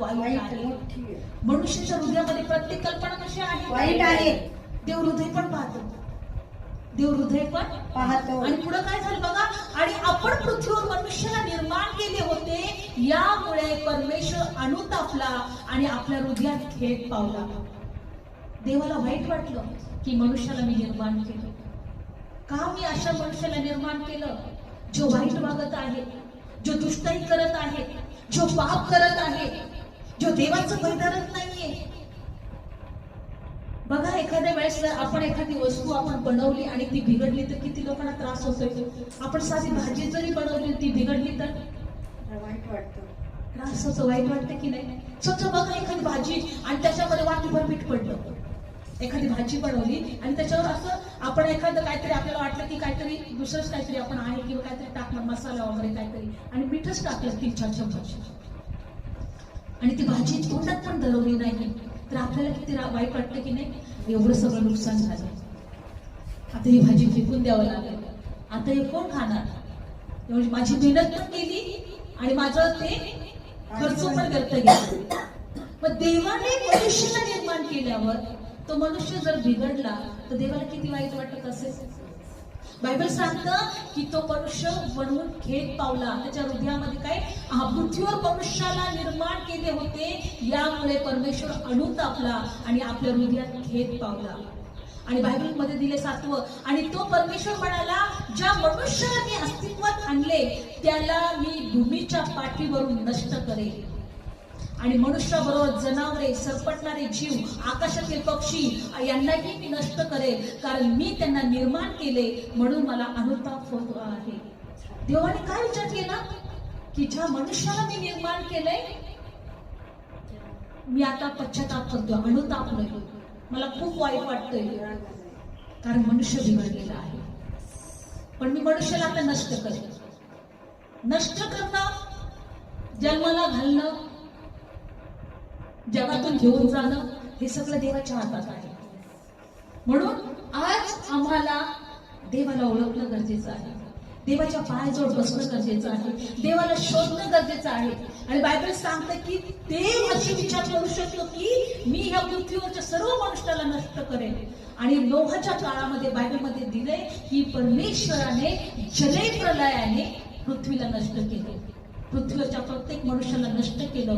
वाईट आहे. मनुष्याच्या हृदयामध्ये प्रत्येक कल्पना कशी आहे? वाईट आहे. देव हृदय पण पाहतो. देव हृदय पण पाहतो. आणि पुढे काय झालं बघा? आणि आपण पृथ्वीवर मनुष्याला निर्माण केले होते यामुळे परमेश्वर अनुतापला आणि आपल्या हृदयात खेद पावला. देवाला वाईट वाटलं की मनुष्याला मी निर्माण केलं. का मी अशा मनुष्याला निर्माण केलं? जो वाईट वागत आहे जो दुष्टाई करत आहे जो पाप करत आहे जो देवाचं भय धरत नाहीये. बघा एखाद्या वेळेस जर आपण एखादी वस्तू आपण बनवली आणि ती बिघडली तर किती लोकांना त्रास होतोय. आपण साधी भाजी जरी बनवली ती बिघडली तर? वाईट वाटतं त्रास होतो वाईट वाटतं की नाही? स्वच्छ बघा एखादी भाजी आणि त्याच्यामध्ये वाटीभर मीठ पडलं. एखादी भाजी बनवली आणि त्याच्यावर असं आपण एखादं काहीतरी आपल्याला वाटलं की काहीतरी दुसरंच काहीतरी आपण आहे किंवा काहीतरी टाकणार मसाला वगैरे काहीतरी आणि मीठच टाकलं तीन चार चमच आणि ती भाजी तोंडात पण धरवली नाही तर आपल्याला किती रा- वाईट वाटतं की नाही? एवढं सगळं नुकसान झालं. आता ही भाजी फेकून द्यावं लागेल. आता हे कोण खाणार? एवढी म्हणजे माझी मेहनत पण केली आणि माझं ते खर्च पण करता गेला. मग देवाने मनुष्याला निर्माण केल्यावर तो मनुष्य जर बिघडला तर देवाला किती वाईट वाटत असेल? बायबल सांगतं की तो मनुष्य बनवून खेद पावला. त्याच्या हृदयामध्ये काय? हा पृथ्वीवर मनुष्याला निर्माण केले होते. यामुळे परमेश्वर अनुतापला आणि आपल्या हृदयात खेद पावला. आणि बायबलमध्ये दिले सातवं. आणि तो परमेश्वर म्हणाला ज्या मनुष्याला मी अस्तित्वात आणले त्याला मी भूमीच्या पाठीवरून नष्ट करेल आणि मनुष्याबरोबर जनावरे सरपटणारे जीव आकाशातील पक्षी यांनाही मी नष्ट करेल कारण मी त्यांना निर्माण केले म्हणून मला अनुताप होतो आहे. देवाने काय विचार केला? की ज्या मनुष्याला मी निर्माण केलंय मी आता पश्चाताप करतो अनुताप नाही मला खूप वाईट वाटतंय. कारण मनुष्य बिघडलेला आहे. पण मी मनुष्याला आता नष्ट करेन. नष्ट करणं जन्माला घालणं जगातून घेऊन जाणं हे सगळं देवाच्या हातात आहे. म्हणून आज आम्हाला देवाला ओळखणं गरजेचं आहे. देवाच्या पायाजवळ बसणं गरजेचं आहे. देवाला शोधणं गरजेचं आहे. आणि बायबल सांगतं की देव अशी विचार करू शकतो की मी ह्या पृथ्वीवरच्या सर्व मनुष्याला नष्ट करेन. आणि लोहाच्या काळामध्ये बायबलमध्ये दिलंय की परमेश्वराने जलय प्रलयाने पृथ्वीला नष्ट केले. पृथ्वीवरच्या प्रत्येक मनुष्याला नष्ट केलं.